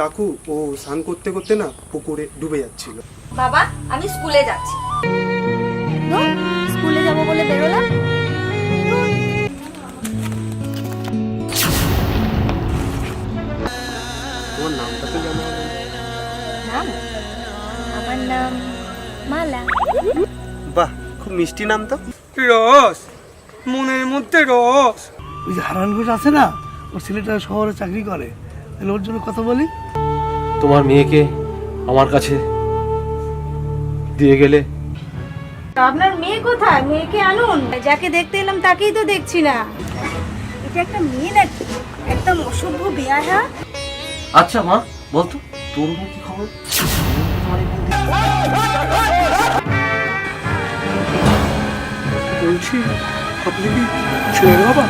কাকু ও স্নান করতে করতে না পুকুরে ডুবে যাচ্ছিল। বাবা আমি স্কুলে যাচ্ছি। ধুর, স্কুলে যাব বলে বেরোলাম। তোমার নামটা তো জানা? হলো না। নাম? আমার নাম মালা। বাহ খুব মিষ্টি নাম তো। রস মনের মধ্যে রস। ওই যে হারান ঘোষ আছে না? ওর ছেলেটা শহরে চাকরি করে। তাহলে ওর জন্য কথা বলি? তোমার মেয়েকে আমার কাছে দিয়ে গেলে? আপনার মেয়ে কোথায়? মেয়েকে আনুন। যাকে দেখতে এলাম তাকেই তো দেখছি না। এটা একটা মেয়ে নাকি? একদম অসভ্য বেয়াহা আচ্ছা মা বলতো তোর মা কি খবর? বলছি আপনি কি ছেলের বাবা?